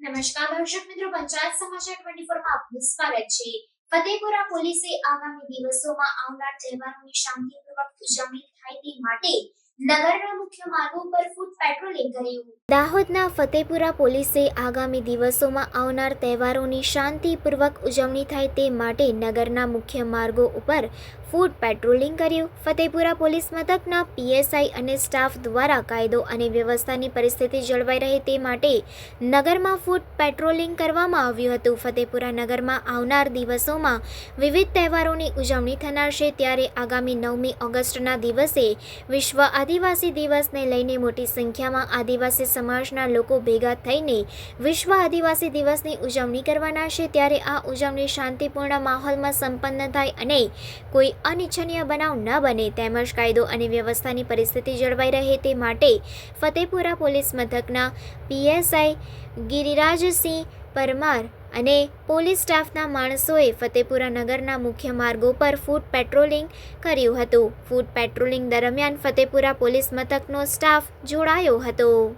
નમસ્કાર દર્શક મિત્રો, પંચાયત સમાચાર 24 માં આપનું સ્વાગત છે. ફતેપુરા પોલીસે આગામી દિવસોમાં આવનાર તહેવારોની શાંતિપૂર્વક ઉજવણી થાય તે માટે નગરના મુખ્ય માર્ગો પર ફૂટ પેટ્રોલિંગ કર્યું. દાહોદના ફતેપુરા પોલીસે આગામી દિવસોમાં આવનાર તહેવારોની શાંતિપૂર્વક ઉજવણી થાય તે માટે નગરના મુખ્ય માર્ગો ઉપર ફૂડ પેટ્રોલિંગ કર્યું. ફતેપુરા પોલીસ મથકના પીએસઆઈ અને સ્ટાફ દ્વારા કાયદો અને વ્યવસ્થાની પરિસ્થિતિ જળવાઈ રહે તે માટે નગરમાં ફૂડ પેટ્રોલિંગ કરવામાં આવ્યું હતું. ફતેપુરા નગરમાં આવનાર દિવસોમાં વિવિધ તહેવારોની ઉજવણી થનાર છે. ત્યારે આગામી નવમી ઓગસ્ટના દિવસે વિશ્વ આદિવાસી દિવસને લઈને મોટી સંખ્યામાં આદિવાસી સમાજના લોકો ભેગા થઈને વિશ્વ આદિવાસી દિવસની ઉજવણી કરવાના છે. ત્યારે આ ઉજવણી શાંતિપૂર્ણ માહોલમાં સંપન્ન થાય અને કોઈ અનિચ્છનીય બનાવ ન બને, તેમજ કાયદો અને વ્યવસ્થાની પરિસ્થિતિ જળવાઈ રહે તે માટે ફતેપુરા પોલીસ મથકના પીએસઆઈ ગિરિરાજસિંહ પરમાર અને પોલીસ સ્ટાફના માણસોએ ફતેપુરા નગરના મુખ્ય માર્ગો પર ફૂટ પેટ્રોલિંગ કર્યું હતું. ફૂટ પેટ્રોલિંગ દરમિયાન ફતેપુરા પોલીસ મથકનો સ્ટાફ જોડાયો હતો.